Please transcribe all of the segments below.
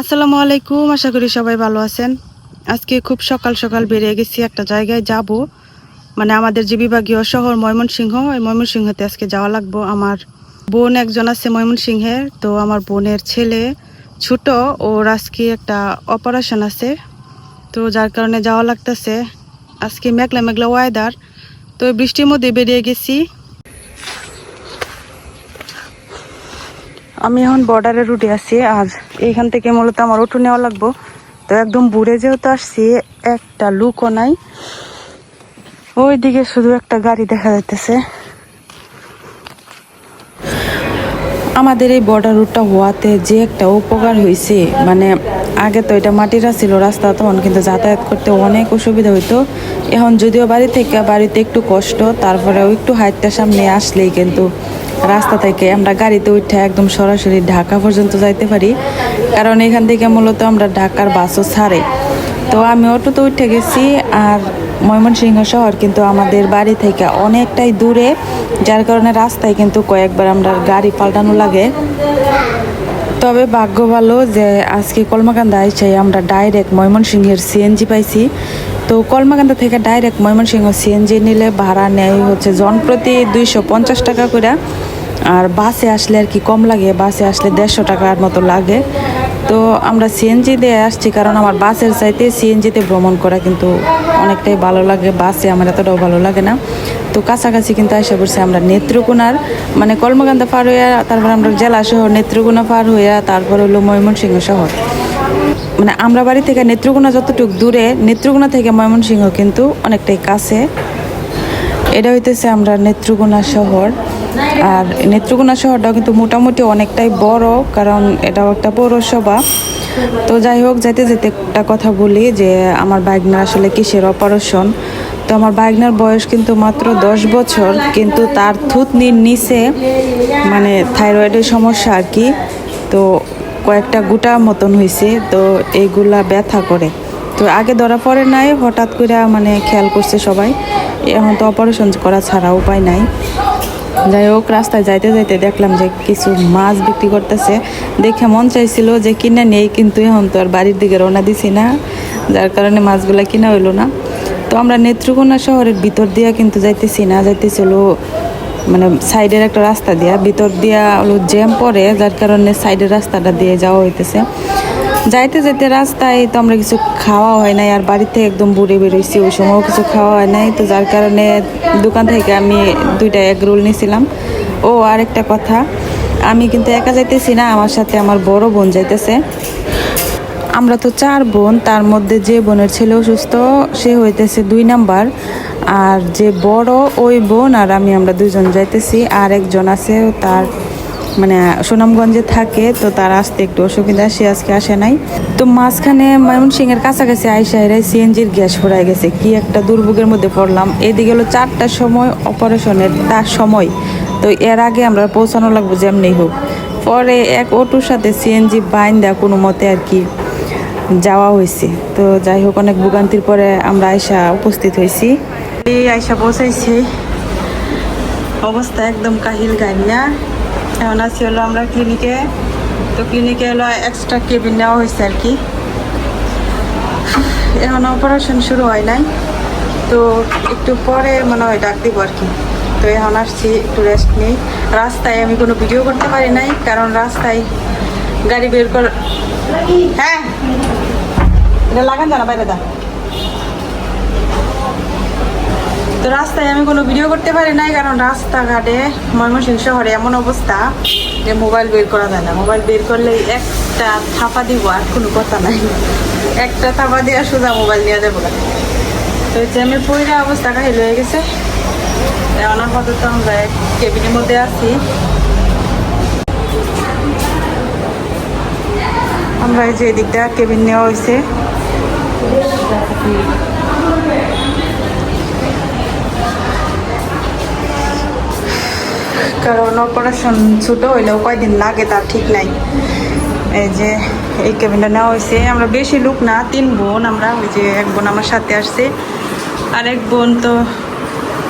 আসসালামু আলাইকুম, আশা করি সবাই ভালো আছেন। আজকে খুব সকাল সকাল বেরিয়ে গেছি একটা জায়গায় যাব। মানে আমাদের যে বিভাগীয় শহর ময়মনসিংহ এই ময়মনসিংহতে আজকে যাওয়া লাগবো। আমার বোন একজন আছে ময়মনসিংহের তো আমার বোনের ছেলে ছোট, ওর আজকে একটা অপারেশন আছে। তো যার কারণে যাওয়া লাগতেছে। আজকে মেঘলা মেঘলা ওয়েদার তো বৃষ্টির মধ্যে বেরিয়ে গেছি। আমি এখন বর্ডারে রুটে আছি, আর এইখান থেকে মূলত আমার অটো নেওয়া লাগবো। তো একদম বুড়ে যেহেতু আসছি, একটা লুকও নাই। ওইদিকে শুধু একটা গাড়ি দেখা যাইতেছে। আমাদের এই বর্ডার রুটটা হওয়াতে যে একটা উপকার হয়েছে মানে আগে তো এটা মাটিরা ছিল রাস্তা, তখন কিন্তু যাতায়াত করতে অনেক অসুবিধা হইতো। এখন যদিও বাড়ি থেকে বাড়িতে একটু কষ্ট, তারপরেও একটু হাইটটা সামনে আসলেই কিন্তু রাস্তা থেকে আমরা গাড়িতে উঠে একদম সরাসরি ঢাকা পর্যন্ত যাইতে পারি। কারণ এখান থেকে মূলত আমরা ঢাকার বাসও ছাড়ে। তো আমি অটোতে উঠে গেছি আর ময়মনসিংহ শহর কিন্তু আমাদের বাড়ি থেকে অনেকটাই দূরে, যার কারণে রাস্তায় কিন্তু কয়েকবার আমরা গাড়ি পাল্টানো লাগে। তবে ভাগ্য ভালো যে আজকে কলমাকান্দা আইসাই আমরা ডাইরেক্ট ময়মনসিংহের সিএনজি পাইছি। তো কলমাকান্দা থেকে ডাইরেক্ট ময়মনসিংহ সিএনজি নিলে ভাড়া নেয় হচ্ছে জনপ্রতি দুইশো পঞ্চাশ টাকা করে। আর বাসে আসলে আর কি কম লাগে, বাসে আসলে দেড়শো টাকার মতো লাগে। তো আমরা সিএনজি দিয়ে আসছি কারণ আমার বাসের চাইতে সিএনজিতে ভ্রমণ করা কিন্তু অনেকটাই ভালো লাগে, বাসে আমার এতটাও ভালো লাগে না। তো কাছাকাছি কিন্তু আসা পড়ছে আমরা নেত্রকোনার মানে কলমাকান্দা পার হইয়া তারপর আমরা জেলা শহর নেত্রকোনা পার হইয়া তারপর হলো ময়মনসিংহ শহর। মানে আমরা বাড়ি থেকে নেত্রকোনা যতটুকু দূরে, নেত্রকোনা থেকে ময়মনসিংহ কিন্তু অনেকটাই কাছে। এটা হইতেছে আমরা নেত্রকোনা শহর। আর নেত্রকোনা শহরটাও কিন্তু মোটামুটি অনেকটাই বড়, কারণ এটাও একটা পৌরসভা। তো যাই হোক, যাইতে যেতে একটা কথা বলি যে আমার বাইকনার আসলে কিসের অপারেশন? তো আমার বাইকনার বয়স কিন্তু মাত্র দশ বছর, কিন্তু তার থুতনির নিচে মানে থাইরয়েডের সমস্যা আর কি। তো কয়েকটা গোটা মতন হয়েছে তো এইগুলা ব্যথা করে। তো আগে ধরা পড়ে নাই, হঠাৎ করে মানে খেয়াল করছে সবাই। এখন তো অপারেশন করা ছাড়া উপায় নাই। যাই হোক, রাস্তায় যাইতে যাইতে দেখলাম যে কিছু মাছ বিক্রি করতেছে। দেখে মন চাইছিল যে কিনে নেই, কিন্তু এখন তো আর বাড়ির দিকে রওনা দিছি না। যার কারণে মাছগুলা কিনা হইল না। তো আমরা নেত্রকোনা শহরের ভিতর দিয়া কিন্তু যাইতেছি না, যাইতেছিল মানে সাইডের একটা রাস্তা দিয়া, ভিতর দিয়া জ্যাম পড়ে, যার কারণে সাইডের রাস্তাটা দিয়ে যাওয়া হইতেছে। যাইতে যেতে রাস্তায় তো আমরা কিছু খাওয়া হয় নাই, আর বাড়িতে একদম বুড়ে বেরোইছি, ওই সময়ও কিছু খাওয়া হয় নাই। তো যার কারণে দোকান থেকে আমি দুইটা এগ রোল নিয়েছিলাম ও আর একটা কথা, আমি কিন্তু একা যাইতেছি না, আমার সাথে আমার বড় বোন যাইতেছে। আমরা তো চার বোন, তার মধ্যে যে বোনের ছেলে অসুস্থ, সে হইতেছে দুই নাম্বার। আর যে বড়, ওই বোন আর আমি, আমরা দুজন যাইতেছি। আর একজন আছে তার মানে সুনামগঞ্জে থাকে, তো তার আসতে একটু অসুবিধা, সে আজকে আসে নাই। তো মাঝখানে ময়মনসিংহের কাছাকাছি আইসা এরাই সিএনজির গ্যাস ফুরাই গেছে। কি একটা দুর্ভোগের মধ্যে পড়লাম। এদিকে হলো চারটার সময় অপারেশনের, তার সময়। তো এর আগে আমরা পৌঁছানো লাগবো যেমনি হোক। পরে এক অটোর সাথে সিএনজি বাইন দেওয়া কোনো মতে আর কি যাওয়া হয়েছে। তো যাই হোক, অনেক ভোগান্তির পরে আমরা আয়সা উপস্থিত হয়েছি। এই আয়সা পৌঁছাইছি। অবস্থা একদম কাহিল গাইনিয়া। এখন আছি হলো আমরা ক্লিনিকে তো ক্লিনিকে হলো এক্সট্রা কেবিন নেওয়া হয়েছে আর কি। এখন অপারেশন শুরু হয় নাই। তো একটু পরে মনে হয় ডাক দিব আর কি। তো এখন আসছি, একটু রেস্ট নেই। রাস্তায় আমি কোনো ভিডিও করতে পারি নাই, কারণ রাস্তায় গাড়ি বের কর হ্যাঁ? এটা লাগান জানা, বাইরে দা। তো রাস্তায় আমি কোনো ভিডিও করতে পারি নাই, কারণ রাস্তাঘাটে ময়মনসিংহ শহরে এমন অবস্থা যে মোবাইল বের করা যায় না। মোবাইল বের করলে একটা থাপা দিব, আর কোনো কথা নাই। একটা থাপা দিয়ে সোজা মোবাইল নিয়ে যাব তো জ্যামের পয়রা অবস্থা কাহিল হয়ে গেছে। এখন আপাতত আমরা কেবিনের মধ্যে আছি। আমরা এই যে এদিকটা কেবিন নেওয়া হয়েছে কারণ অপারেশন ছোট হইলেও কয়দিন লাগে, তার ঠিক নাই। এই যে, এই কেবিনটা নেওয়া হয়েছে আমরা বেশি লোক না, তিন বোন আমরা, ওই যে এক বোন আমার সাথে আসছে। আর এক বোন তো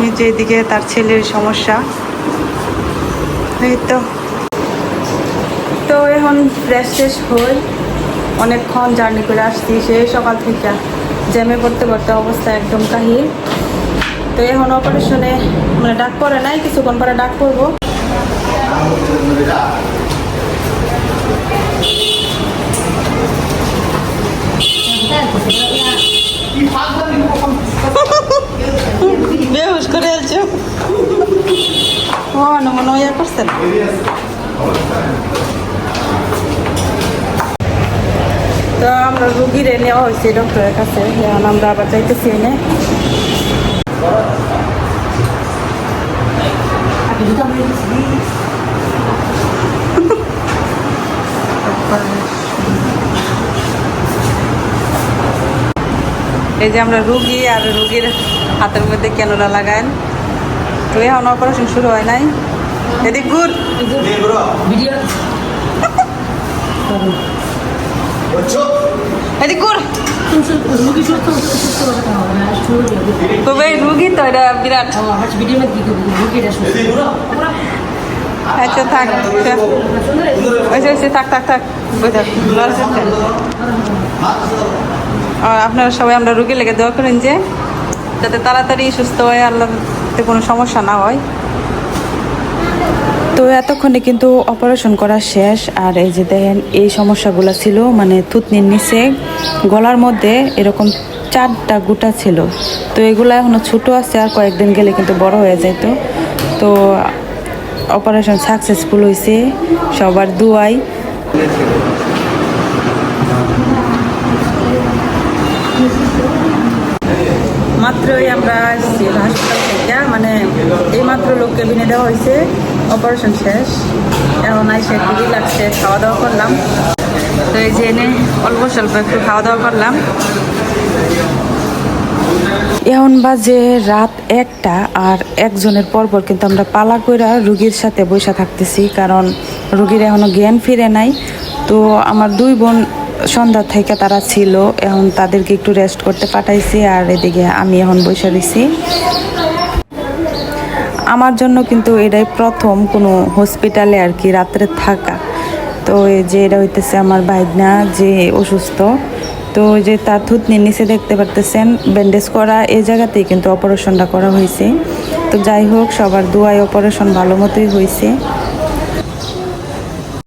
নিচে এদিকে তার ছেলের সমস্যা। এই তো। তো এখন ফ্রেশ শেষ হই। অনেকক্ষণ জার্নি করে আসছি, সে সকাল থেকে। জ্যামে পড়তে পড়তে অবস্থা একদম কাহিল। তো এখন অপারেশনে মানে ডাক পরে নাই, কিছুক্ষণ পরে ডাক করব বেহুশ করে আলছো। ও মনে হয় করছে না তো আমরা রুগীরে নেওয়া হয়েছে ডক্টরের কাছে। এখন আমরা আবার যাইতেছি এনে। এই যে আমরা রুগী আর রুগীর হাতের মধ্যে কেনরা লাগান। তো এখন অপারেশন শুরু হয় নাই। এদিক গুড় ভিডিও এদিক হবে তবে রুগী তো এটা বিরাট। আচ্ছা থাক ওইসে ওইসে থাক থাক থাক। আর আপনারা সবাই আমরা রুগী লেগে দেওয়া করেন যে যাতে তাড়াতাড়ি সুস্থ হয় আল্লাহতে কোনো সমস্যা না হয়। তো এতক্ষণে কিন্তু অপারেশন করা শেষ, আর এই যে দেখেন, এই সমস্যাগুলো ছিল মানে থুতনির নিচে, গলার মধ্যে এরকম চারটা গুটা ছিল। তো এগুলো এখনও ছোটো আছে, আর কয়েকদিন গেলে কিন্তু বড় হয়ে যেত তো অপারেশন সাকসেসফুল হয়েছে সবার দুয়াই। মাত্রই আমরা হাসপাতাল থেকে মানে এই মাত্র লোক কেবিনে দেওয়া হয়েছে অপারেশন শেষ, এখন আইসে একটু রিল্যাক্সে খাওয়া দাওয়া করলাম। তো এই যে এনে অল্প স্বল্প একটু খাওয়া দাওয়া করলাম। এখন বাজে রাত একটা, আর একজনের পরপর কিন্তু আমরা পালা কইরা রুগীর সাথে বসে থাকতেছি, কারণ রুগীর এখনও জ্ঞান ফিরে নাই। তো আমার দুই বোন সন্ধ্যা থেকে তারা ছিল, এখন তাদেরকে একটু রেস্ট করতে পাঠাইছি, আর এদিকে আমি এখন বসে রয়েছি আমার জন্য কিন্তু এটাই প্রথম কোনো হসপিটালে আর কি রাত্রে থাকা। তো এই যে এটা হইতেছে আমার বাইদনা যে অসুস্থ, তো যে তার থুতনির নিচে দেখতে পারতেছেন ব্যান্ডেজ করা, এই জায়গাতেই কিন্তু অপারেশনটা করা হয়েছে। তো যাই হোক, সবার দুয়ায় অপারেশন ভালো মতোই হয়েছে